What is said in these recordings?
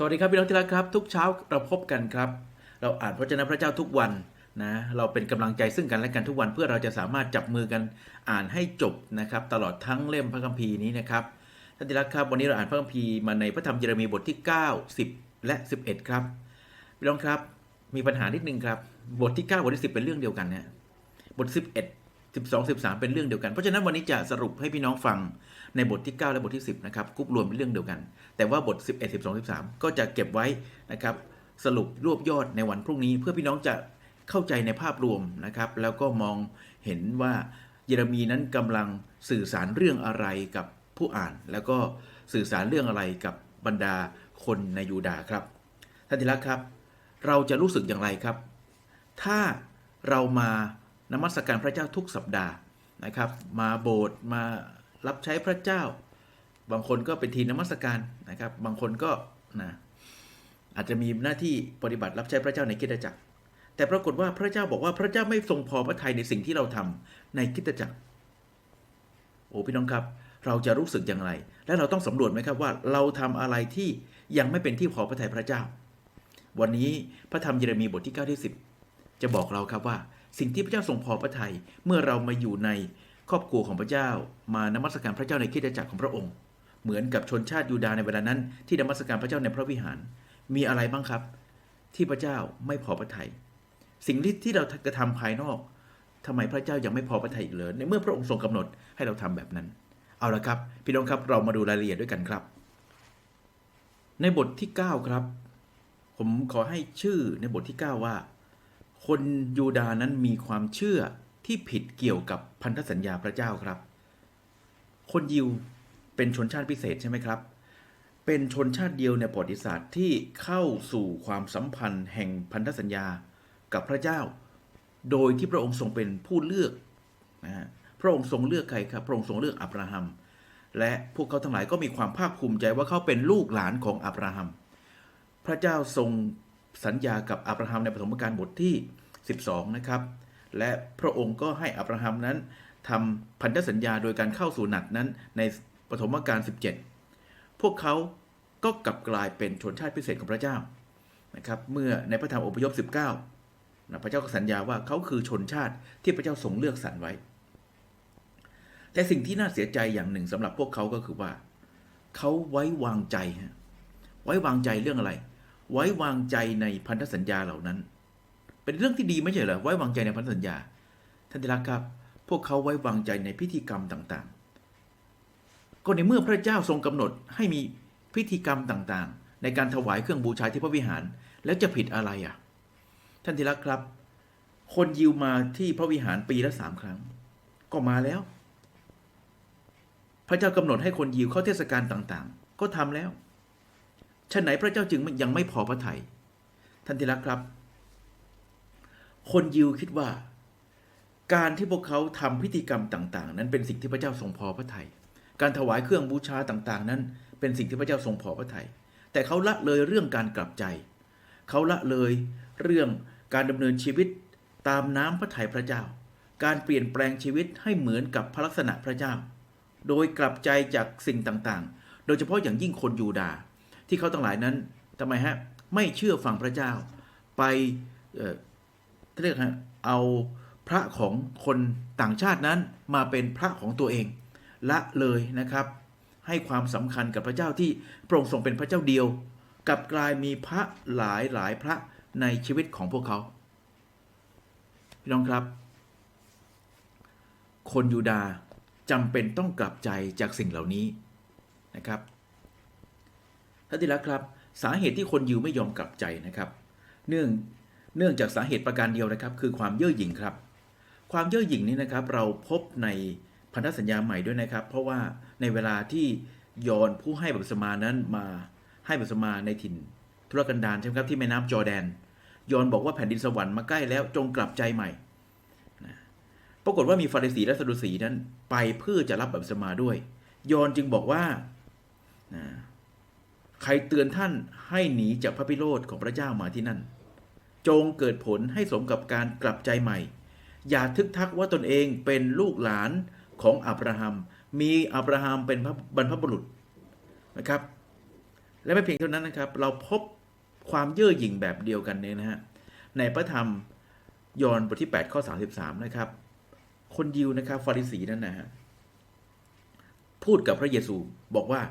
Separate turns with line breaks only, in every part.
สวัสดีครับพี่น้องที่รักครับ ทุกเช้าเราพบกันครับ เราอ่านพระเจ้าพระเจ้าทุกวันนะเราเป็นกำลังใจซึ่งกันและกันทุกวันเพื่อเราจะสามารถจับมือกันอ่านให้จบนะครับ ตลอดทั้งเล่มพระคัมภีร์นี้นะครับท่านที่รักครับวันนี้เราอ่านพระคัมภีร์มาในพระธรรมเยเรมีบทที่ 9 10 และ 11 ครับพี่น้องครับมีปัญหานิดนึงครับบทที่ 9 บทที่ 10 เป็นเรื่องเดียวกันนะบท 11 12 13 เป็นเรื่องเดียวกันเพราะฉะนั้นวันนี้จะสรุปให้พี่น้องฟัง ในบทที่ 9 และบทที่ 10นะครับกรุ๊ปรวมเป็นเรื่องเดียวกัน แต่ว่าบท 11 12 13 ก็จะเก็บไว้นะครับสรุปรวบยอดในวันพรุ่งนี้ เพื่อพี่น้องจะเข้าใจในภาพรวมนะครับแล้วก็มองเห็นว่าเยเรมีนั้นกำลังสื่อสารเรื่องอะไรกับผู้อ่าน แล้วก็สื่อสารเรื่องอะไรกับบรรดาคนในยูดาครับท่านที่รักครับ เราจะรู้สึกอย่างไรครับ ถ้าเรามานมัสการพระเจ้าทุกสัปดาห์นะครับ มาโบสถ์มา รับใช้พระเจ้า บางคนก็เป็นทีนมัสการนะครับ บางคนก็นะอาจจะมีหน้าที่ปฏิบัติรับใช้พระเจ้าในคิดจักร แต่ปรากฏว่าพระเจ้าบอกว่าพระเจ้าไม่ทรงพอพระทัยในสิ่งที่เราทำในคิดจักร โอ้พี่น้องครับ เราจะรู้สึกอย่างไร และเราต้องสำรวจไหมครับว่าเราทำอะไรที่ยังไม่เป็นที่พอพระทัยพระเจ้า วันนี้พระธรรมเยเรมีบทที่9ที่10 จะบอกเราครับว่า สิ่งที่พระเจ้าทรงพอพระทัยเมื่อเรามาอยู่ใน ครอบครัวของพระเจ้ามานมัสการพระเจ้าในคิดจักรของพระองค์ เหมือนกับชนชาติยูดาในเวลานั้นที่นมัสการพระเจ้าในพระวิหาร มีอะไรบ้างครับ ที่พระเจ้าไม่พอพระทัยสิ่งที่ที่เรากระทำภายนอกทำไมพระเจ้ายังไม่พอพระทัยอีกเลยในเมื่อพระองค์ทรงกำหนดให้เราทำแบบนั้น เอาละครับพี่น้องครับเรามาดูรายละเอียดด้วยกันครับ ในบทที่ 9 ครับ ผมขอให้ชื่อในบทที่ 9 ว่า คนยูดานั้นมีความเชื่อ ที่ผิดเกี่ยวกับพันธสัญญาพระเจ้าครับ คนยิวเป็นชนชาติพิเศษใช่ไหมครับ เป็นชนชาติเดียวในประวัติศาสตร์ที่เข้าสู่ความสัมพันธ์แห่งพันธสัญญากับพระเจ้า โดยที่พระองค์ทรงเป็นผู้เลือกนะฮะพระองค์ทรงเลือกใครครับ พระองค์ทรงเลือกอับราฮัม และพวกเขาทั้งหลายก็มีความภาคภูมิใจว่าเขาเป็นลูกหลานของอับราฮัม พระเจ้าทรงสัญญากับอับราฮัมในปฐมกาลบทที่ 12 นะครับ และพระองค์ก็ให้อับราฮัมนั้นทำพันธสัญญาโดยการเข้าสู่หนัดนั้นในปฐมกาล17 พวกเขาก็กลับกลายเป็นชนชาติพิเศษของพระเจ้านะครับเมื่อในพระธรรมอพยพ 19นะพระเจ้าก็สัญญาว่าเขาคือชนชาติที่พระเจ้าทรงเลือกสรรไว้ แต่สิ่งที่น่าเสียใจอย่างหนึ่งสำหรับพวกเขาก็คือว่า เขาไว้วางใจฮะไว้วางใจเรื่องอะไร ไว้วางใจในพันธสัญญาเหล่านั้น เป็นเรื่องที่ดีไม่ใช่เหรอไว้วางใจในพันธสัญญา ท่านที่รักครับ พวกเขาไว้วางใจในพิธีกรรมต่างๆ ก็ในเมื่อพระเจ้าทรงกำหนดให้มีพิธีกรรมต่างๆ ในการถวายเครื่องบูชาที่พระวิหาร แล้วจะผิดอะไรอะ ท่านที่รักครับ คนยิวมาที่พระวิหารปีละสามครั้ง ก็มาแล้ว พระเจ้ากำหนดให้คนยิวเข้าเทศกาลต่างๆ ก็ทำแล้วฉะไหนพระเจ้าจึงยังไม่พอพระทยัยท่านที่รักครับ คนยิวคิดว่า การที่พวกเขาทำพิธีกรรมต่าง ๆ นั้นเป็นสิ่งที่พระเจ้าทรงพอพระทยัยการถวายเครื่องบูชาต่าง ๆ นั้น เป็นสิ่งที่พระเจ้าทรงพอพระทยัยแต่เขาละเลยเรื่องการกลับใจ เขาละเลยเรื่องการดำเนินชีวิตตามน้ำพระทัยพระเจ้า การเปลี่ยนแปลงชีวิตให้เหมือนกับพระลักษณะพระเจ้า โดยกลับใจจากสิ่งต่างๆ โดยเฉพาะอย่างยิ่งคนยูดาห์ที่เขาทั้งหลายนั้นทำไมฮะไม่เชื่อฟังพระเจ้า ไป เรียกเอาพระของคนต่างชาตินั้นมาเป็นพระของตัวเอง ละเลยนะครับ ให้ความสำคัญกับพระเจ้าที่พระองค์ทรงเป็นพระเจ้าเดียว กับกลายมีพระหลายหลายพระในชีวิตของพวกเขาพี่น้องครับ คนยูดาห์จำเป็นต้องกลับใจจากสิ่งเหล่านี้นะครับท่านที่รักครับ สาเหตุที่คนยิวไม่ยอมกลับใจนะครับ เนื่อง เนื่องจากสาเหตุประการเดียวนะครับ คือความเย่อหยิ่งครับ ความเย่อหยิ่งนี้นะครับ เราพบในพันธสัญญาใหม่ด้วยนะครับ เพราะว่าในเวลาที่ยอนผู้ให้บัพติศมานั้นมาให้บัพติศมาในถิ่น ทุรกันดารใช่ไหมครับที่แม่น้ำจอแดน ยอนบอกว่าแผ่นดินสวรรค์มาใกล้แล้วจงกลับใจใหม่นะปรากฏว่ามีฟาริสีและสดุสีนั้น ไปเพื่อจะรับบัพติศมาด้วย ยอนจึงบอกว่านะใครเตือนท่านให้หนีจากพระพิโรธของพระเจ้ามาที่นั่น จงเกิดผลให้สมกับการกลับใจใหม่ อย่าทึกทักว่าตนเองเป็นลูกหลานของอับราฮัม มีอับราฮัมเป็นบรรพบุรุษนะครับ และไม่เพียงเท่านั้นนะครับ เราพบความเย่อหยิ่งแบบเดียวกันเนี่ยนะฮะในพระธรรมยอห์นบทที่ 8 ข้อ 33 นะครับ คนยิวนะครับฟาริสีนั่นนะฮะพูดกับพระเยซูบอกว่า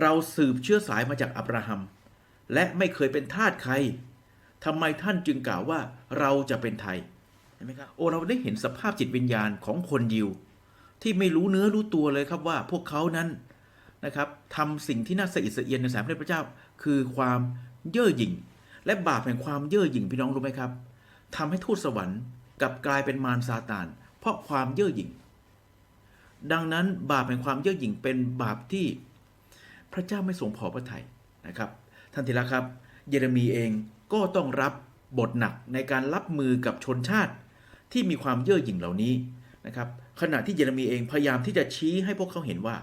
เราสืบเชื้อสายมาจากอับราฮัม และไม่เคยเป็นทาสใคร ทำไมท่านจึงกล่าวว่าเราจะเป็นไทยเห็นไหมครับโอ้เราได้เห็นสภาพจิตวิญญาณของคนยิว ที่ไม่รู้เนื้อรู้ตัวเลยครับว่าพวกเขานั้นนะครับทำสิ่งที่น่าสะอิดสะเอียนในสายพระเจ้า คือความเย่อหยิ่ง และบาปแห่งความเย่อหยิ่งพี่น้องรู้ไหมครับทำให้ทูตสวรรค์กลับกลายเป็นมารซาตาน เพราะความเย่อหยิ่ง ดังนั้นบาปแห่งความเย่อหยิ่งเป็นบาปที่พระเจ้าไม่ทรงพอพระทัยนะครับ ท่านทีละครับ เยเรมีเอง ก็ต้องรับบทหนักในการรับมือกับชนชาติที่มีความเย่อหยิ่งเหล่านี้นะครับขณะที่เยเรมีเองพยายามที่จะชี้ให้พวกเขาเห็นว่า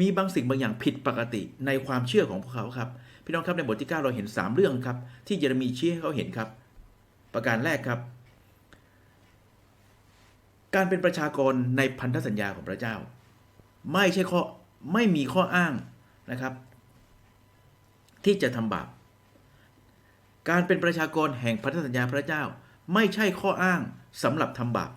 มีบางสิ่งบางอย่างผิดปกติในความเชื่อของพวกเขาครับพี่น้องครับในบทที่ 9 เราเห็น 3 เรื่องครับ ที่เยเรมีชี้ให้เขาเห็นครับ ประการแรกครับ การเป็นประชากรในพันธสัญญาของพระเจ้า ไม่ใช่ข้อไม่มีข้ออ้างนะครับ ที่จะทำบาป การเป็นประชากรแห่งพันธสัญญาพระเจ้า ไม่ใช่ข้ออ้างสำหรับทำบาป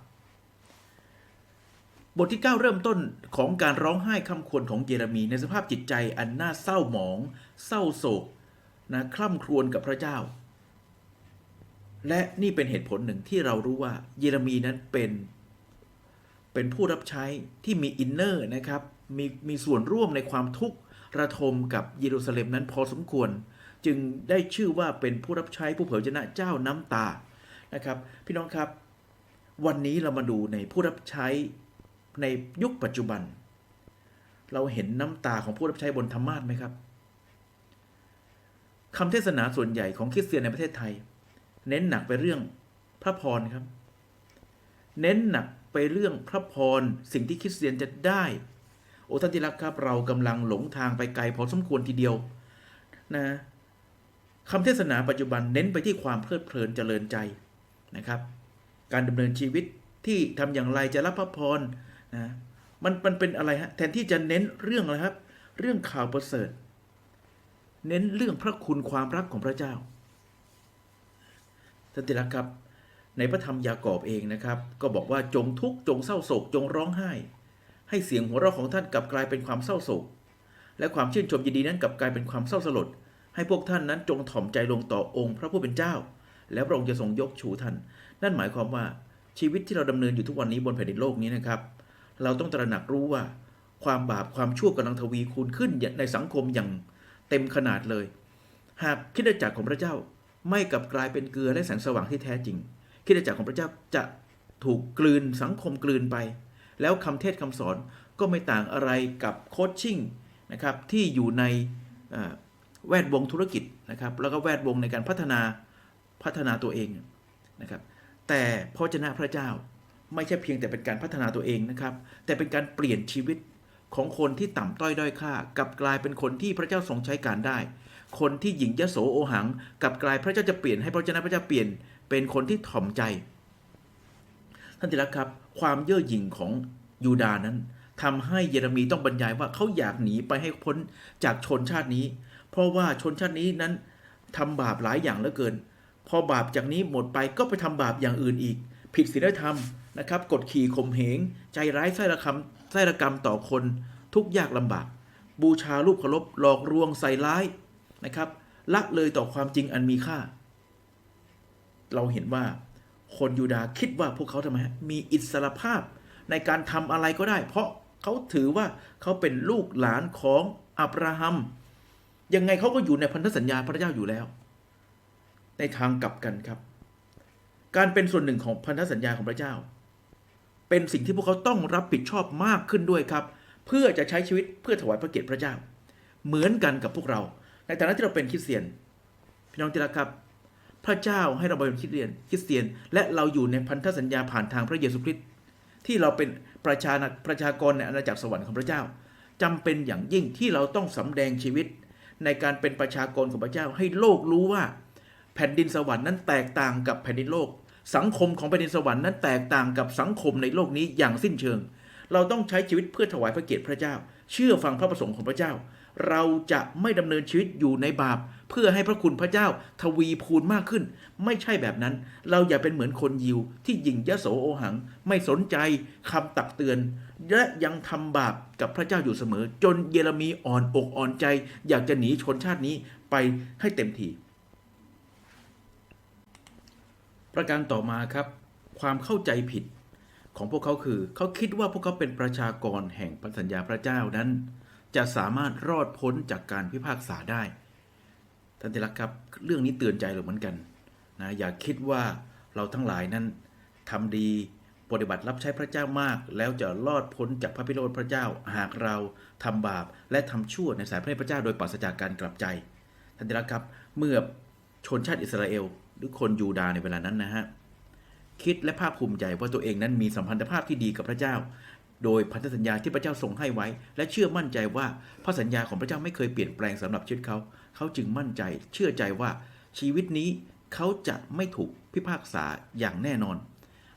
บทที่ 9 เริ่มต้นของการร้องไห้คำควรของเยเรมีในสภาพจิตใจอันน่าเศร้าหมอง เศร้าโศกนะคร่ำครวญกับพระเจ้า และนี่เป็นเหตุผลหนึ่งที่เรารู้ว่าเยเรมีนั้นเป็นเป็นผู้รับใช้ที่มีอินเนอร์นะครับมีมีส่วนร่วมในความทุกข์ระทมกับเยรูซาเล็มนั้นพอสมควร จึงได้ชื่อว่าเป็นผู้รับใช้ผู้เผยชนะเจ้าน้ำตานะครับ พี่น้องครับ วันนี้เรามาดูในผู้รับใช้ในยุคปัจจุบัน เราเห็นน้ำตาของผู้รับใช้บนธรรมาสไหมครับคำเทศนาส่วนใหญ่ของคริสเตียนในประเทศไทย เน้นหนักไปเรื่องพระพรครับ เน้นหนักไปเรื่องพระพรสิ่งที่คริสเตียนจะได้ โอ้ท่านที่รักครับ เรากำลังหลงทางไปไกลพอสมควรทีเดียวนะ คำเทศนาปัจจุบันเน้นไปที่ความเพลิดเพลินเจริญใจนะครับ การดำเนินชีวิตที่ทำอย่างไรจะรับพระพรนะมันมันเป็นอะไรฮะแทนที่จะเน้นเรื่องอะไรครับ เรื่องข่าวประเสริฐ เน้นเรื่องพระคุณความรักของพระเจ้าท่านที่รักครับ ในพระธรรมยากอบเองนะครับ ก็บอกว่าจงทุกข์จงเศร้าโศกจงร้องไห้ ให้เสียงหัวเราะของท่านกลับกลายเป็นความเศร้าโศก และความชื่นชมยินดีนั้นกลับกลายเป็นความเศร้าสลด ให้พวกท่านนั้นจงถ่อมใจลงต่อองค์พระผู้เป็นเจ้า แล้วพระองค์จะทรงยกชูท่าน นั่นหมายความว่าชีวิตที่เราดำเนินอยู่ทุกวันนี้บนแผ่นดินโลกนี้นะครับ เราต้องตระหนักรู้ว่าความบาปความชั่วกำลังทวีคูณขึ้นในสังคมอย่างเต็มขนาดเลย หากคิดจักรของพระเจ้าไม่กลับกลายเป็นเกลือและแสงสว่างที่แท้จริง คิดจักรของพระเจ้าจะถูกกลืนสังคมกลืนไป แล้วคำเทศคำสอนก็ไม่ต่างอะไรกับโคชชิ่งนะครับที่อยู่ใน แวดวงธุรกิจนะครับ แล้วก็แวดวงในการพัฒนาพัฒนาตัวเองนะครับ แต่พระเจ้าพระเจ้าไม่ใช่เพียงแต่เป็นการพัฒนาตัวเองนะครับ แต่เป็นการเปลี่ยนชีวิตของคนที่ต่ำต้อยด้อยค่ากับกลายเป็นคนที่พระเจ้าทรงใช้การได้ คนที่หญิงยโสโอหัง กับกลายพระเจ้าจะเปลี่ยนให้พระเจ้าพระเจ้าเปลี่ยนเป็นคนที่ถ่อมใจ ท่านที่รักครับ ความเย่อหยิ่งของยูดานั้นทำให้เยเรมีต้องบรรยายว่าเขาอยากหนีไปให้พ้นจากชนชาตินี้ เพราะว่าชนชาตินี้นั้นทำบาปหลายอย่างเหลือเกิน พอบาปจากนี้หมดไปก็ไปทำบาปอย่างอื่นอีก ผิดศีลธรรมนะครับกดขี่ข่มเหง ใจร้ายไส้ระคำไส้ระกรรมต่อคน ทุกยากลำบาก บูชารูปเคารพหลอกลวงใส่ร้ายนะครับละเลยต่อความจริงอันมีค่า เราเห็นว่าคนยูดาห์คิดว่าพวกเขาทำไมมีอิสรภาพในการทำอะไรก็ได้ เพราะเขาถือว่าเขาเป็นลูกหลานของอับราฮัม ยังไงเขาก็อยู่ในพันธสัญญาพระเจ้าอยู่แล้ว ในทางกลับกันครับ การเป็นส่วนหนึ่งของพันธสัญญาของพระเจ้า เป็นสิ่งที่พวกเขาต้องรับผิดชอบมากขึ้นด้วยครับ เพื่อจะใช้ชีวิตเพื่อถวายพระเกียรติพระเจ้า เหมือนกันกับพวกเรา ในฐานะที่เราเป็นคริสเตียน พี่น้องที่รักครับ พระเจ้าให้เราเป็นคริสเตียนคริสเตียน และเราอยู่ในพันธสัญญาผ่านทางพระเยซูคริสต์ที่เราเป็นประชาประชากรในอาณาจักรสวรรค์ของพระเจ้าจำเป็นอย่างยิ่งที่เราต้องสำแดงชีวิต ในการเป็นประชากรของพระเจ้า ให้โลกรู้ว่า แผ่นดินสวรรค์นั้นแตกต่างกับแผ่นดินโลก สังคมของแผ่นดินสวรรค์นั้นแตกต่างกับสังคมในโลกนี้อย่างสิ้นเชิง เราต้องใช้ชีวิตเพื่อถวายพระเกียรติพระเจ้า เชื่อฟังพระประสงค์ของพระเจ้า เราจะไม่ดำเนินชีวิตอยู่ในบาป เพื่อให้พระคุณพระเจ้าทวีพูนมากขึ้น ไม่ใช่แบบนั้น เราอย่าเป็นเหมือนคนยิว ที่ยิงยะโสโอหัง ไม่สนใจคำตักเตือน และยังทำบาปกับพระเจ้าอยู่เสมอ จนเยเรมีอ่อนอกอ่อนใจ อยากจะหนีชนชาตินี้ไปให้เต็มทีประการต่อมาครับ ความเข้าใจผิดของพวกเขาคือ เขาคิดว่าพวกเขาเป็นประชากรแห่งพันสัญญาพระเจ้านั้น จะสามารถรอดพ้นจากการพิพากษาได้ ท่านที่รักครับเรื่องนี้เตือนใจเราเหมือนกันนะอย่าคิดว่าเราทั้งหลายนั้นทำดีปฏิบัติรับใช้พระเจ้ามาก แล้วจะรอดพ้นจากพระพิโรธพระเจ้าหากเราทำบาปและทำชั่วในสายพระเนตรพระเจ้าโดยปราศจากการกลับใจ ท่านที่รักครับเมื่อชนชาติอิสราเอล หรือคนยูดาห์ในเวลานั้นนะฮะคิดและภาคภูมิใจว่าตัวเองนั้นมีสัมพันธภาพที่ดีกับพระเจ้า โดยพันธสัญญาที่พระเจ้าทรงให้ไว้ และเชื่อมั่นใจว่าพระสัญญาของพระเจ้าไม่เคยเปลี่ยนแปลงสำหรับชีวิตเขา เขาจึงมั่นใจ เชื่อใจว่าชีวิตนี้เขาจะไม่ถูกพิพากษาอย่างแน่นอน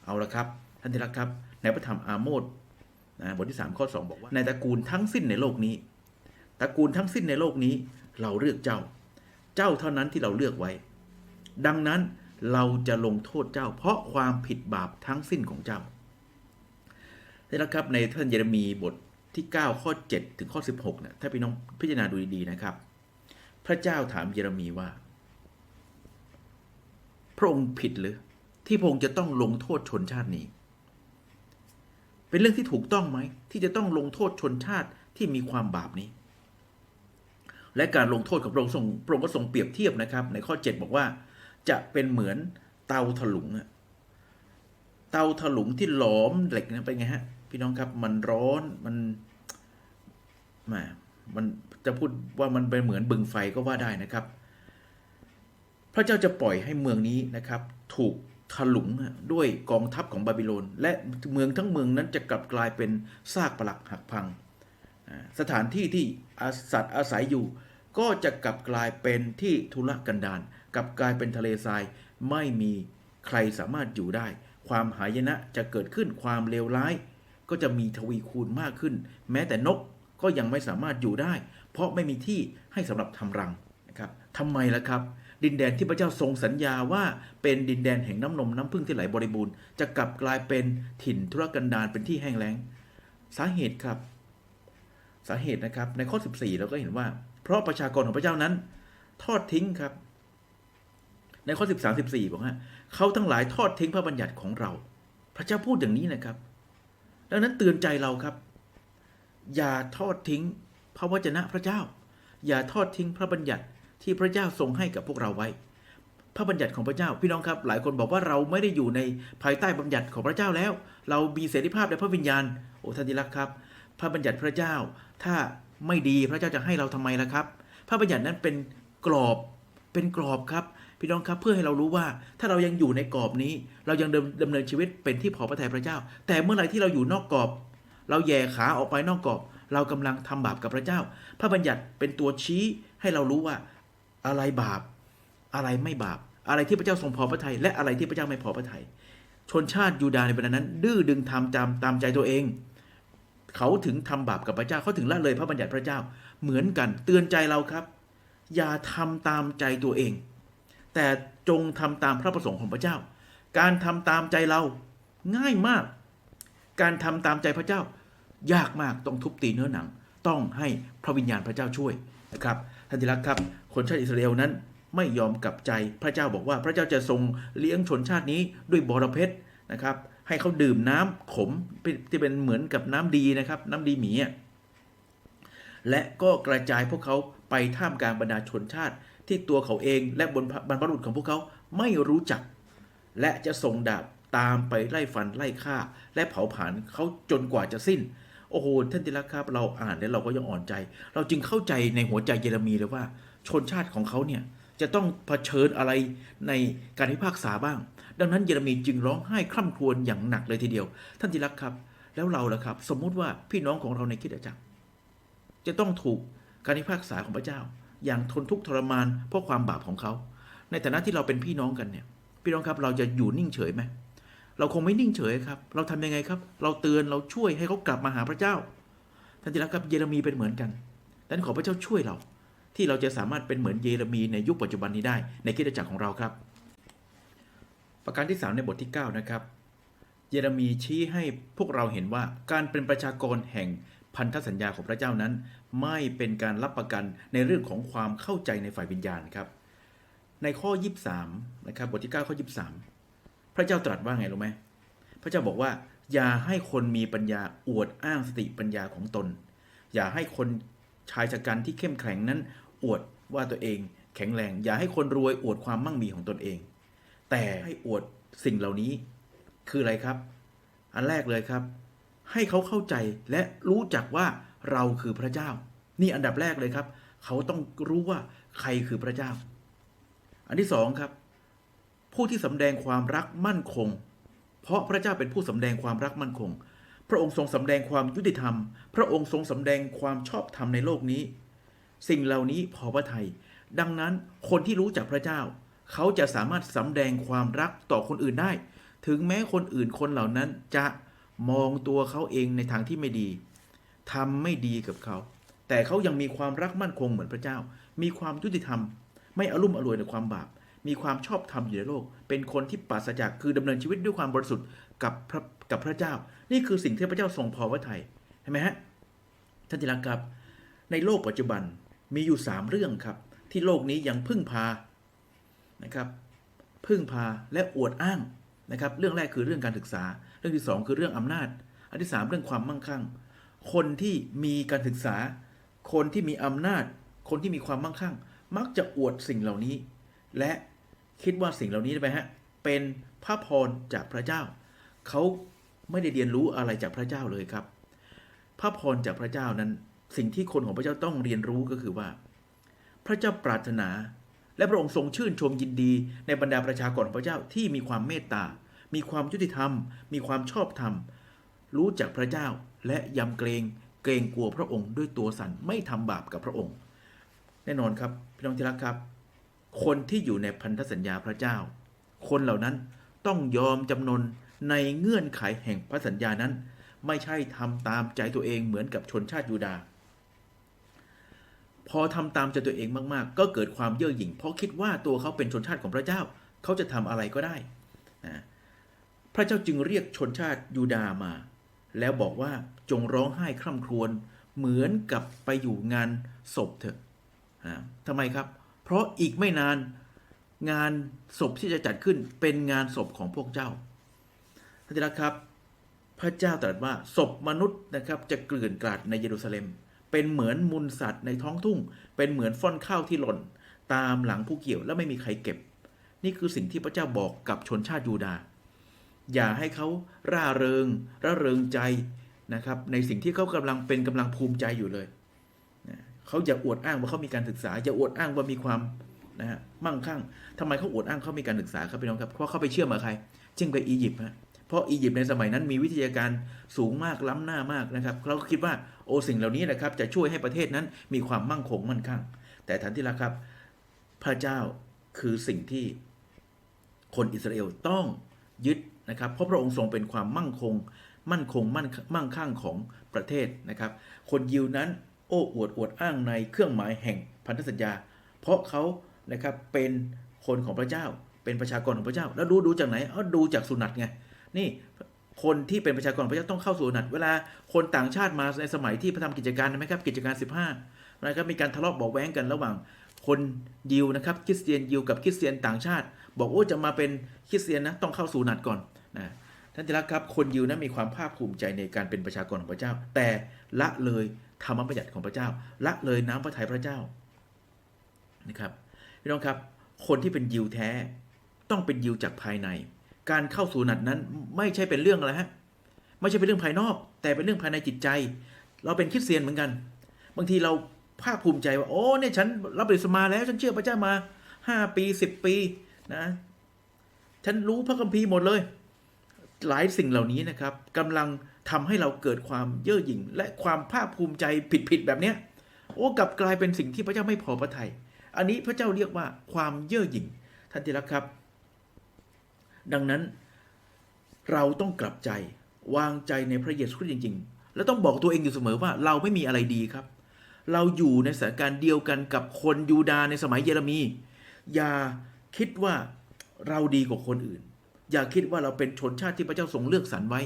เอาละครับท่านที่รักครับ ในพระธรรมอาโมสนะบทที่ 3 ข้อ 2 บอกว่าในตระกูลทั้งสิ้นในโลกนี้ตระกูลทั้งสิ้นในโลกนี้ เราเลือกเจ้า เจ้าเท่านั้นที่เราเลือกไว้ ดังนั้นเราจะลงโทษเจ้า เพราะความผิดบาปทั้งสิ้นของเจ้า นี่นะครับในท่านเยเรมีบทที่ 9 ข้อ 7 ถึงข้อ 16เนี่ยถ้าพี่น้องพิจารณาดูดีๆนะครับ พระเจ้าถามเยเรมีว่า พระองค์ผิดหรือ ที่พระองค์จะต้องลงโทษชนชาตินี้ เป็นเรื่องที่ถูกต้องไหม ที่จะต้องลงโทษชนชาติที่มีความบาปนี้ และการลงโทษของพระองค์ทรงพระองค์ก็ทรงเปรียบเทียบนะครับ ในข้อ 7 บอกว่า จะเป็นเหมือนเตาถลุงเตาถลุงที่หลอมเหล็กนะเป็นไงฮะ พี่น้องครับมันร้อนมันแหมมันจะพูดว่ามันเป็นเหมือนบึงไฟก็ว่าได้นะครับ พระเจ้าจะปล่อยให้เมืองนี้นะครับ ถูกถลุงด้วยกองทัพของบาบิโลน และเมืองทั้งเมืองนั้นจะกลับกลายเป็นซากปรักหักพัง สถานที่ที่สัตว์อาศัยอยู่ ก็จะกลับกลายเป็นที่ทุรกันดารกลับกลายเป็นทะเลทรายไม่มีใครสามารถอยู่ได้ ความหายนะจะเกิดขึ้นความเลวร้าย ก็จะมีทวีคูณมากขึ้น แม้แต่นกก็ยังไม่สามารถอยู่ได้ เพราะไม่มีที่ให้สำหรับทำรังนะครับทำไมล่ะครับ ดินแดนที่พระเจ้าทรงสัญญาว่าเป็นดินแดนแห่งน้ำนมน้ำพึ่งที่ไหลบริบูรณ์จะกลับกลายเป็นถิ่นทุรกันดารเป็นที่แห้งแล้ง สาเหตุครับ สาเหตุนะครับในข้อ 14 เราก็เห็นว่า เพราะประชากรของพระเจ้านั้น ทอดทิ้งครับ ในข้อ 13 14บอกว่าเขาทั้งหลายทอดทิ้งพระบัญญัติของเรา พระเจ้าพูดอย่างนี้นะครับ ดังนั้นเตือนใจเราครับ อย่าทอดทิ้งพระวจนะพระเจ้า อย่าทอดทิ้งพระบัญญัติที่พระเจ้าทรงให้กับพวกเราไว้ พระบัญญัติของพระเจ้าพี่น้องครับ หลายคนบอกว่าเราไม่ได้อยู่ในภายใต้บัญญัติของพระเจ้าแล้ว เรามีเสรีภาพในพระวิญญาณโอ้ท่านที่รักครับ พระบัญญัติพระเจ้า ถ้าไม่ดีพระเจ้าจะให้เราทำไมล่ะครับ พระบัญญัตินั้นเป็นกรอบเป็นกรอบครับ พี่น้องครับเพื่อให้เรารู้ว่าถ้าเรายังอยู่ในกรอบนี้ เรายังดำเนินชีวิตเป็นที่พอพระทัยพระเจ้า แต่เมื่อไหร่ที่เราอยู่นอกกรอบ เราแย่ขาออกไปนอกกรอบ เรากำลังทำบาปกับพระเจ้า พระบัญญัติเป็นตัวชี้ให้เรารู้ว่าอะไรบาป อะไรไม่บาป อะไรที่พระเจ้าทรงพอพระทัยและอะไรที่พระเจ้าไม่พอพระทัยชนชาติยูดาในเวลานั้น ดื้อดึงทำตามตามใจตัวเอง เขาถึงทำบาปกับพระเจ้าเขาถึงละเลยพระบัญญัติพระเจ้าเหมือนกันเตือนใจเราครับ อย่าทำตามใจตัวเอง แต่จงทำตามพระประสงค์ของพระเจ้า การทำตามใจเราง่ายมาก การทำตามใจพระเจ้า ยากมากต้องทุบตีเนื้อหนัง ต้องให้พระวิญญาณพระเจ้าช่วยนะครับท่านที่รักครับ คนชาติอิสราเอลนั้นไม่ยอมกลับใจพระเจ้าบอกว่าพระเจ้าจะทรงเลี้ยงชนชาตินี้ด้วยบรเพชรนะครับให้เขาดื่มน้ำขมที่เป็นเหมือนกับน้ำดีนะครับ น้ำดีหมีและก็กระจายพวกเขาไปท่ามกลางบรรดาชนชาติ ที่ตัวเขาเองและบนบรรพบุรุษของพวกเขาไม่รู้จัก และจะส่งดาบตามไปไล่ฟันไล่ฆ่า และเผาผลาญเขาจนกว่าจะสิ้น โอ้โหท่านที่รักครับเราอ่านแล้วเราก็ยังอ่อนใจ เราจึงเข้าใจในหัวใจเยเรมีเลยว่า ชนชาติของเขาเนี่ยจะต้องเผชิญอะไรในการพิพากษาบ้าง ดังนั้นเยเรมีจึงร้องไห้คร่ำครวญอย่างหนักเลยทีเดียว ท่านที่รักครับ แล้วเราล่ะครับ สมมุติว่าพี่น้องของเราในคิดจักรจะต้องถูกการพิพากษาของพระเจ้า อย่างทนทุกข์ทรมานเพราะความบาปของเขา ในฐานะที่เราเป็นพี่น้องกันเนี่ยพี่น้องครับเราจะอยู่นิ่งเฉยไหมเราคงไม่นิ่งเฉยครับ เราทำยังไงครับ เราเตือนเราช่วยให้เขากลับมาหาพระเจ้าท่านที่รักครับเยเรมีเป็นเหมือนกันดังนั้นขอพระเจ้าช่วยเรา ที่เราจะสามารถเป็นเหมือนเยเรมีในยุคปัจจุบันนี้ได้ในคริสตจักรของเราครับ ประการที่ 3 ในบทที่ 9 นะครับ เยเรมีชี้ให้พวกเราเห็นว่าการเป็นประชากรแห่งพันธสัญญาของพระเจ้านั้น ไม่เป็นการรับประกันในเรื่องของความเข้าใจในฝ่ายวิญญาณครับ ในข้อ 23 นะครับบทที่ 9 ข้อ 23 พระเจ้าตรัสว่าไงรู้ไหมพระเจ้าบอกว่า อย่าให้คนมีปัญญาอวดอ้างสติปัญญาของตน อย่าให้คนชายชะกันที่เข้มแข็งนั้น อวดว่าตัวเอง แข็งแรง อย่าให้คนรวยอวดความมั่งมีของตนเอง แต่ให้อวดสิ่งเหล่านี้คืออะไรครับ อันแรกเลยครับ ให้เขาเข้าใจและรู้จักว่า เราคือพระเจ้า นี่อันดับแรกเลยครับ เขาต้องรู้ว่าใครคือพระเจ้า อันที่สองครับ ผู้ที่สำแดงความรักมั่นคง เพราะพระเจ้าเป็นผู้สำแดงความรักมั่นคง พระองค์ทรงสำแดงความยุติธรรม พระองค์ทรงสำแดงความชอบธรรมในโลกนี้ สิ่งเหล่านี้พอพระทัยดังนั้นคนที่รู้จักพระเจ้า เขาจะสามารถสำแดงความรักต่อคนอื่นได้ ถึงแม้คนอื่นคนเหล่านั้นจะมองตัวเขาเองในทางที่ไม่ดี ทำไม่ดีกับเขา แต่เขายังมีความรักมั่นคงเหมือนพระเจ้า มีความยุติธรรม ไม่อารมุ่มอร่วยในความบาป มีความชอบธรรมอยู่ในโลก เป็นคนที่ปราศจากคือดำเนินชีวิตด้วยความบริสุทธิ์กับพระกับพระเจ้า นี่คือสิ่งที่พระเจ้าทรงพอพระทัยเห็นไหมฮะท่านที่รักครับ ในโลกปัจจุบันมีอยู่ 3 เรื่องครับ ที่โลกนี้ยังพึ่งพานะครับพึ่งพาและอวดอ้างนะครับ เรื่องแรกคือเรื่องการศึกษา เรื่องที่ 2 คือเรื่องอำนาจ อันที่ 3 เรื่องความมั่งคั่ง คนที่มีการศึกษา คนที่มีอำนาจ คนที่มีความมั่งคั่ง มักจะอวดสิ่งเหล่านี้ และคิดว่าสิ่งเหล่านี้ไปฮะเป็นพระพรจากพระเจ้า เขาไม่ได้เรียนรู้อะไรจากพระเจ้าเลยครับ พระพรจากพระเจ้านั้น สิ่งที่คนของพระเจ้าต้องเรียนรู้ก็คือว่า พระเจ้าปรารถนา และพระองค์ทรงชื่นชมยินดี ในบรรดาประชากรของพระเจ้าที่มีความเมตตา มีความยุติธรรม มีความชอบธรรม รู้จักพระเจ้าและยำเกรงเกรงกลัวพระองค์ด้วยตัวสันไม่ทำบาปกับพระองค์ แน่นอนครับพี่น้องที่รักครับ คนที่อยู่ในพันธสัญญาพระเจ้า คนเหล่านั้นต้องยอมจำนนในเงื่อนไขแห่งพระสัญญานั้น ไม่ใช่ทำตามใจตัวเองเหมือนกับชนชาติยูดาห์พอทำตามใจตัวเองมากๆ ก็เกิดความเย่อหยิ่ง เพราะคิดว่าตัวเขาเป็นชนชาติของพระเจ้า เขาจะทำอะไรก็ได้นะพระเจ้าจึงเรียกชนชาติยูดาห์มา แล้วบอกว่าจงร้องไห้คร่ำครวญเหมือนกับไปอยู่งานศพเถอะทำไมครับ เพราะอีกไม่นานงานศพที่จะจัดขึ้นเป็นงานศพของพวกเจ้าท่านที่รักครับ พระเจ้าตรัสว่าศพมนุษย์นะครับจะเกลื่อนกลาดในเยรูซาเล็ม เป็นเหมือนมูลสัตว์ในท้องทุ่ง เป็นเหมือนฟ่อนข้าวที่หล่น ตามหลังผู้เกี่ยวและไม่มีใครเก็บ นี่คือสิ่งที่พระเจ้าบอกกับชนชาติยูดาห์ อย่าให้เขาร่าเริงร่าเริงใจนะครับ ในสิ่งที่เขากำลังเป็นกำลังภูมิใจอยู่เลยนะเขาอย่าอวดอ้างว่าเขามีการศึกษาอย่าอวดอ้างว่ามีความนะฮะมั่งคั่งทำไมเขาอวดอ้างเขามีการศึกษาครับพี่น้องครับเพราะเขาไปเชื่อมาใครจึงไปอียิปต์ฮะเพราะอียิปต์ในสมัยนั้นมีวิทยาการสูงมากล้ำหน้ามากนะครับเขาก็คิดว่าโอสิ่งเหล่านี้นะครับจะช่วยให้ประเทศนั้นมีความมั่งคงมั่นคั่ง แต่ทันที่ละครับ พระเจ้าคือสิ่งที่คนอิสราเอลต้องยึด นะครับเพราะพระองค์ทรงเป็นความมั่งคง มั่นคงมั่นมั่งคั่งของประเทศนะครับ คนยิวนั้นโอ้อวดอวดอ้างในเครื่องหมายแห่งพันธสัญญา เพราะเขานะครับเป็นคนของพระเจ้า เป็นประชากรของพระเจ้า แล้วดูดูจากไหนเอาดูจากสุนัตไงนี่คนที่เป็นประชากรของพระเจ้าต้องเข้าสู่นัดเวลาคนต่างชาติมาในสมัยที่พระทำกิจการไหมครับกิจการ 15นะครับมีการทะเลาะเบาะแว้งกันระหว่าง คนยิวนะครับคริสเตียนยิวกับคริสเตียนต่างชาติ บอกโอ้จะมาเป็นคริสเตียนนะต้องเข้าสู่นัดก่อน นะท่านที่รักครับคนยิวนั้นมีความภาคภูมิใจในการเป็นประชากรของพระเจ้า แต่ละเลยธรรมบัญญัติของพระเจ้า ละเลยน้ำพระทัยพระเจ้านะครับพี่น้องครับ คนที่เป็นยิวแท้ต้องเป็นยิวจากภายใน การเข้าสู่นัดนั้นไม่ใช่เป็นเรื่องอะไรฮะไม่ใช่เป็นเรื่องภายนอก แต่เป็นเรื่องภายในจิตใจ เราเป็นคริสเตียนเหมือนกัน บางทีเราภาคภูมิใจว่าโอ้เนี่ยฉันรับบิสมาแล้วฉันเชื่อพระเจ้ามาห้าปีสิบปีนะฉันรู้พระคัมภีร์หมดเลย หลายสิ่งเหล่านี้นะครับกำลังทำให้เราเกิดความเย่อหยิ่ง และความภาคภูมิใจผิดๆแบบเนี้ยโอ้กลับกลายเป็นสิ่งที่พระเจ้าไม่พอพระทยัยอันนี้พระเจ้าเรียกว่าความเย่อหยิ่งท่านที่รักครับ ดังนั้นเราต้องกลับใจวางใจในพระเยซูคริสต์จริง ๆ และต้องบอกตัวเองอยู่เสมอว่าเราไม่มีอะไรดีครับ เราอยู่ในสถานการณ์เดียวกันกับคนยูดาในสมัยเยเรมี อย่าคิดว่าเราดีกว่าคนอื่น อย่าคิดว่าเราเป็นชนชาติที่พระเจ้าทรงเลือกสรรไว้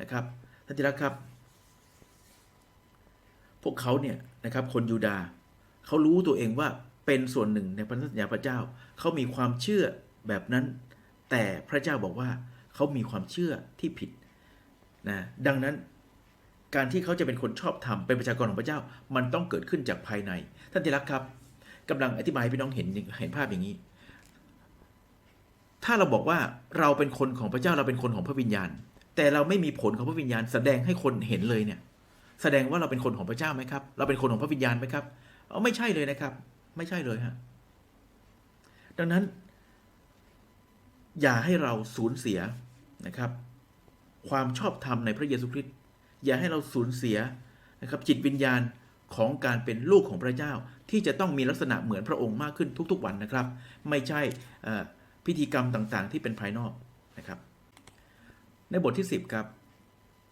นะครับท่านที่รักครับ พวกเขาเนี่ยนะครับ คนยูดาห์เขารู้ตัวเองว่าเป็นส่วนหนึ่งในพันธสัญญาพระเจ้า เขามีความเชื่อแบบนั้น แต่พระเจ้าบอกว่าเขามีความเชื่อที่ผิดนะดังนั้นการที่เขาจะเป็นคนชอบธรรมเป็นประชากรของพระเจ้า มันต้องเกิดขึ้นจากภายใน ท่านที่รักครับกำลังอธิบายให้พี่น้องเห็นเห็นภาพอย่างนี้ ถ้าเราบอกว่าเราเป็นคนของพระเจ้าเราเป็นคนของพระวิญญาณ แต่เราไม่มีผลของพระวิญญาณ แสดงให้คนเห็นเลยเนี่ย แสดงว่าเราเป็นคนของพระเจ้าไหมครับ เราเป็นคนของพระวิญญาณไหมครับเอาไม่ใช่เลยนะครับ ไม่ใช่เลยฮะดังนั้น อย่าให้เราสูญเสียนะครับ ความชอบธรรมในพระเยซูคริสต์อย่าให้เราสูญเสียนะครับจิตวิญญาณของการเป็นลูกของพระเจ้าที่จะต้องมีลักษณะเหมือนพระองค์มากขึ้นทุกๆวันนะครับ ไม่ใช่เอ่อ พิธีกรรมต่างๆ ที่เป็นภายนอกนะครับ ในบทที่ 10 ครับ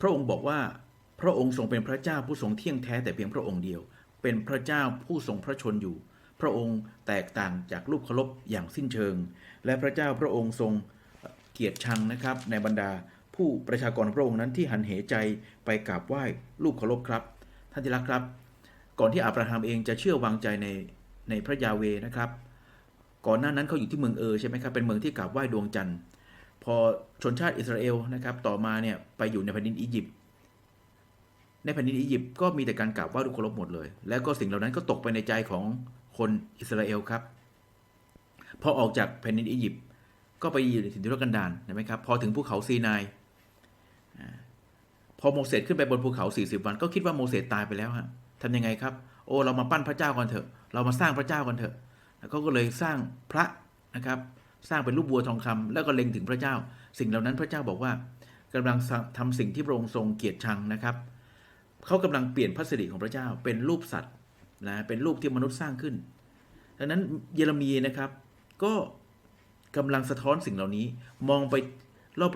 พระองค์บอกว่าพระองค์ทรงเป็นพระเจ้าผู้ทรงเที่ยงแท้แต่เพียงพระองค์เดียว เป็นพระเจ้าผู้ทรงพระชนอยู่ พระองค์แตกต่างจากรูปเคารพอย่างสิ้นเชิง และพระเจ้าพระองค์ทรงเกียรติชังนะครับ ในบรรดาผู้ประชากรพระองค์นั้นที่หันเหใจไปกราบไหว้รูปเคารพครับ ท่านที่รักครับ ก่อนที่อับราฮัมเองจะเชื่อวางใจในในพระยาเวนะครับ ก่อนหน้านั้นเขาอยู่ที่เมืองเออใช่ไหมครับเป็นเมืองที่กราบไหว้ดวงจันทร์พอชนชาติอิสราเอลนะครับต่อมาเนี่ยไปอยู่ในแผ่นดินอียิปต์ในแผ่นดินอียิปต์ก็มีแต่การกราบไหว้รูเคารพหมดเลย แล้วก็สิ่งเหล่านั้นก็ตกไปในใจของคนอิสราเอลครับพอออกจากแผ่นดินอียิปต์ก็ไปอยู่ในถิ่นทุรกันดารใช่ไหมครับพอถึงภูเขาซีนายพอโมเสสขึ้นไปบนภูเขา 40 วัน ก็คิดว่าโมเสสตายไปแล้วฮะทำยังไงครับ โอ้เรามาปั้นพระเจ้ากันเถอะ เรามาสร้างพระเจ้ากันเถอะ เขาก็เลยสร้างพระนะครับ สร้างเป็นรูปบัวทองคำแล้วก็เล็งถึงพระเจ้า สิ่งเหล่านั้นพระเจ้าบอกว่ากำลังทำสิ่งที่พระองค์ทรงเกียดชังนะครับเขากำลังเปลี่ยนพระสิริของพระเจ้าเป็นรูปสัตว์นะเป็นรูปที่มนุษย์สร้างขึ้นดังนั้นเยเรมีนะครับ ก็กำลังสะท้อนสิ่งเหล่านี้มองไป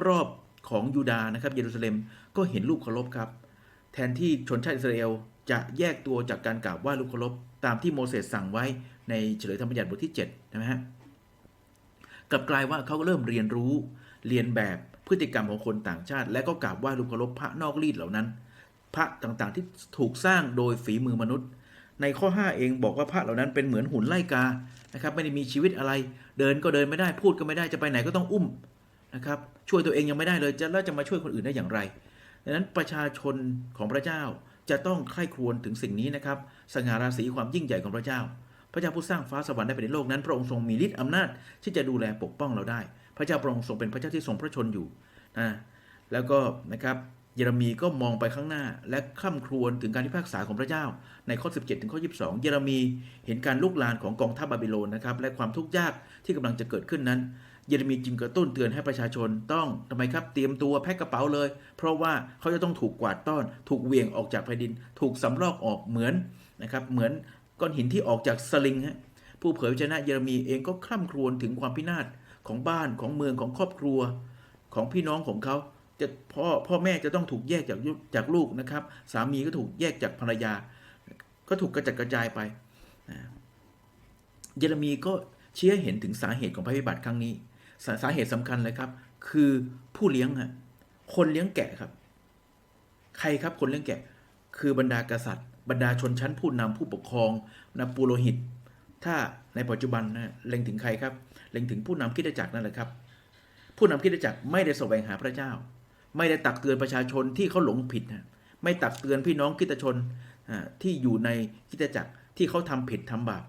รอบๆของยูดาห์นะครับ เยรูซาเล็มก็เห็นรูปเคารพครับ แทนที่ชนชาติอิสราเอลจะแยกตัวจากการกราบไหว้รูปเคารพตามที่โมเสสสั่งไว้ ในเฉลยธรรมบัญญัติบทที่7ใช่ไหมฮะกลับกลายว่าเขาก็เริ่มเรียนรู้เรียนแบบพฤติกรรมของคนต่างชาติ และก็กราบไหว้รูปเคารพพระนอกรีดเหล่านั้น พระต่างๆที่ถูกสร้างโดยฝีมือมนุษย์ ในข้อ 5 เองบอกว่าพระเหล่านั้นเป็นเหมือนหุ่นไล่กานะครับไม่ได้มีชีวิตอะไร เดินก็เดินไม่ได้พูดก็ไม่ได้จะไปไหนก็ต้องอุ้มนะครับช่วยตัวเองยังไม่ได้เลยจะแล้วจะมาช่วยคนอื่นได้อย่างไรดังนั้นประชาชนของพระเจ้าจะต้องใคร่ครวญถึงสิ่งนี้นะครับสง่าราศีความยิ่งใหญ่ของพระเจ้า พระเจ้าผู้สร้างฟ้าสวรรค์และแผ่นโลกนั้น พระองค์ทรงมีฤทธิ์อำนาจที่จะดูแลปกป้องเราได้ พระเจ้าพระองค์ทรงเป็นพระเจ้าที่ทรงพระชนอยู่นะแล้วก็นะครับเยเรมีก็มองไปข้างหน้า และคร่ำครวญถึงการพิพากษาของพระเจ้า ในข้อ 17 ถึงข้อ 22 เยเรมีเห็นการลุกลานของกองทัพบาบิโลนนะครับและความทุกข์ยากที่กำลังจะเกิดขึ้นนั้น เยเรมีจึงกระตุ้นเตือนให้ประชาชนต้องทำไมครับเตรียมตัวแพ็คกระเป๋าเลย เพราะว่าเขาจะต้องถูกกวาดต้อน ถูกเหวี่ยงออกจากแผ่นดิน ถูกสำลอกออกเหมือนนะครับเหมือน ก้อนหินที่ออกจากสลิงฮะผู้เผยพระชนะเยเรมีเองก็คร่ำครวญถึงความพินาศของบ้านของเมืองของครอบครัว ของพี่น้องของเขาจะพ่อพ่อแม่จะต้องถูกแยกจากยุจากลูกนะครับ สามีก็ถูกแยกจากภรรยา ก็ถูกกระจัดกระจายไปนะเยเรมีก็เชี้ให้เห็นถึงสาเหตุของภัยพิบัติครั้งนี้สาสาเหตุสำคัญเลยครับ คือผู้เลี้ยงฮะคนเลี้ยงแกะครับ ใครครับคนเลี้ยงแกะ คือบรรดากษัตริย์ บรรดาชนชั้นผู้นำผู้ปกครองนะปุโรหิต ถ้าในปัจจุบันนะเล็งถึงใครครับ เล็งถึงผู้นำคิดจักรนั่นแหละครับ ผู้นำคิดจักรไม่ได้แสวงหาพระเจ้า ไม่ได้ตักเตือนประชาชนที่เขาหลงผิดนะไม่ตักเตือนพี่น้องคริสตชนที่อยู่ในคิดจักรที่เขาทำผิดทำบาป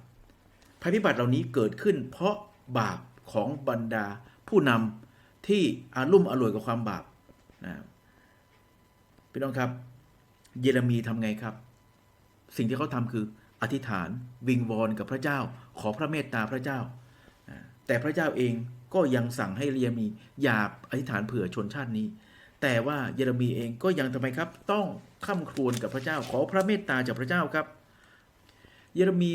ภัยพิบัติเหล่านี้เกิดขึ้น เพราะบาปของบรรดาผู้นำที่อารุ่มอร่วยกับความบาปนะพี่น้องครับ เยเรมีทำไงครับ สิ่งที่เขาทำคืออธิษฐานวิงวอนกับพระเจ้า ขอพระเมตตาพระเจ้า แต่พระเจ้าเองก็ยังสั่งให้เยเรมีอย่าอธิษฐานเผื่อชนชาตินี้ แต่ว่าเยเรมีเองก็ยังทำไมครับ ต้องข้ามครวญกับพระเจ้า ขอพระเมตตาจากพระเจ้าครับ เยเรมี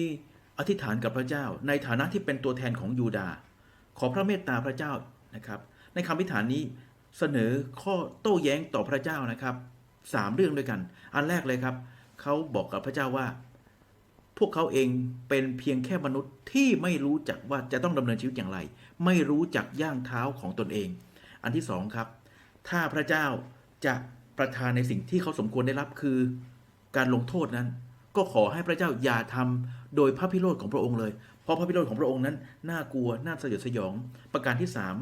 อธิษฐานกับพระเจ้า ในฐานะที่เป็นตัวแทนของยูดา ขอพระเมตตาพระเจ้านะครับ ในคำอธิษฐานนี้เสนอข้อโต้แย้งต่อพระเจ้านะครับสามเรื่องด้วยกัน อันแรกเลยครับ เขาบอกกับพระเจ้าว่า พวกเขาเองเป็นเพียงแค่มนุษย์ที่ไม่รู้จักว่าจะต้องดำเนินชีวิตอย่างไร ไม่รู้จักย่างเท้าของตนเอง อันที่สองครับ ถ้าพระเจ้าจะประทานในสิ่งที่เขาสมควรได้รับคือ การลงโทษนั้น ก็ขอให้พระเจ้าอย่าทำโดยพระพิโรธของพระองค์เลย เพราะพระพิโรธของพระองค์นั้นน่ากลัวน่าสยดสยองประการที่สาม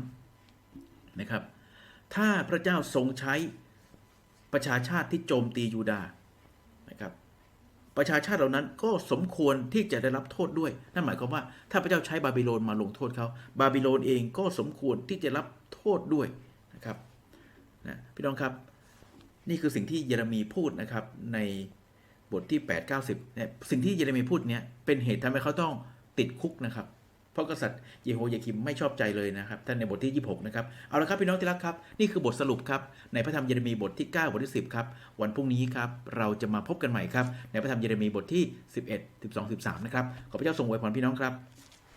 นะครับถ้าพระเจ้าทรงใช้ประชาชาติที่โจมตียูดาห์ ประชาชาติเหล่านั้นก็สมควรที่จะได้รับโทษด้วย นั่นหมายความว่าถ้าพระเจ้าใช้บาบิโลนมาลงโทษเขาบาบิโลนเองก็สมควรที่จะรับโทษด้วยนะครับนะพี่น้องครับ นี่คือสิ่งที่เยเรมีพูดนะครับในบทที่ 8 90เนี่ยสิ่งที่เยเรมีพูดเนี่ยเป็นเหตุทำให้เขาต้องติดคุกนะครับ เพราะกษัตริย์เยโฮยาคิมไม่ชอบใจเลยนะครับ ท่านในบทที่ 26 นะครับ เอาละครับพี่น้องที่รักครับ นี่คือบทสรุปครับ ในพระธรรมเยเรมีบทที่ 9 บทที่ 10 ครับ วันพรุ่งนี้ครับ เราจะมาพบกันใหม่ครับ ในพระธรรมเยเรมีบทที่ 11 12 13 นะครับ ขอพระเจ้าทรงอวยพรพี่น้องครับ